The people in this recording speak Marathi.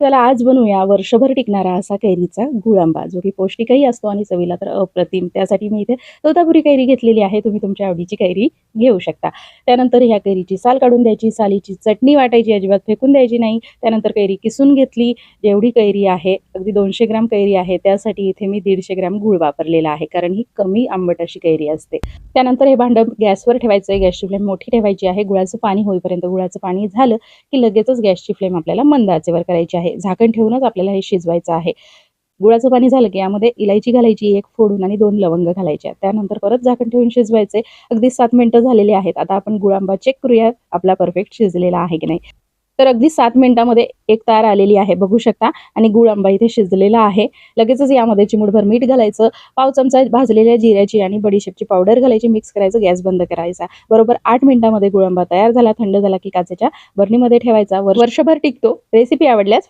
चला आज बनवूया वर्षभर टिकणारा असा कैरीचा गुळ आंबा जो की पौष्टिकही असतो आणि चवीला तर अप्रतिम. त्यासाठी मी इथे तोतापुरी कैरी घेतलेली आहे. तुम्ही तुमच्या आवडीची कैरी घेऊ शकता. त्यानंतर ह्या कैरीची साल काढून द्यायची. सालीची चटणी वाटायची अजिबात फेकून द्यायची नाही. त्यानंतर कैरी किसून घेतली. जेवढी कैरी आहे अगदी दोनशे ग्राम कैरी आहे. त्यासाठी इथे मी दीडशे ग्राम गुळ वापरलेला आहे कारण ही कमी आंबट अशी कैरी असते. त्यानंतर हे भांडं गॅसवर ठेवायचं आहे गॅसची फ्लेम मोठी ठेवायची आहे. गुळाचं पाणी होईपर्यंत गुळाचं पाणी झालं की लगेचच गॅसची फ्लेम आपल्याला मंद आचेवर करायची आहे. झाकण ठेवूनच आपल्याला हे शिजवायचं आहे. गुळाचं पाणी झालं की यामध्ये इलायची घालायची एक फोडून आणि दोन लवंग घालायच्या. त्यानंतर परत झाकण ठेवून शिजवायचे. अगदी सात मिनिटं झालेली आहेत. आता आपण गुळांबा चेक करूया आपला परफेक्ट शिजलेला आहे की नाही. तर अगदी सात मिनिटामध्ये एक तार आलेली आहे. बघू शकता. आणि गुळ आंबा इथे शिजलेला आहे. लगेचच यामध्ये चिमूटभर मीठ घालायचं. पाव चमचा भाजलेल्या जिऱ्याची आणि बडीशेपची पावडर घालायची. मिक्स करायचं. गॅस बंद करायचा. बरोबर आठ मिनिटामध्ये गुळांबा तयार झाला. थंड झाला की काचेच्या बरणीमध्ये ठेवायचा. वर- वर्षभर टिकतो. रेसिपी आवडल्यास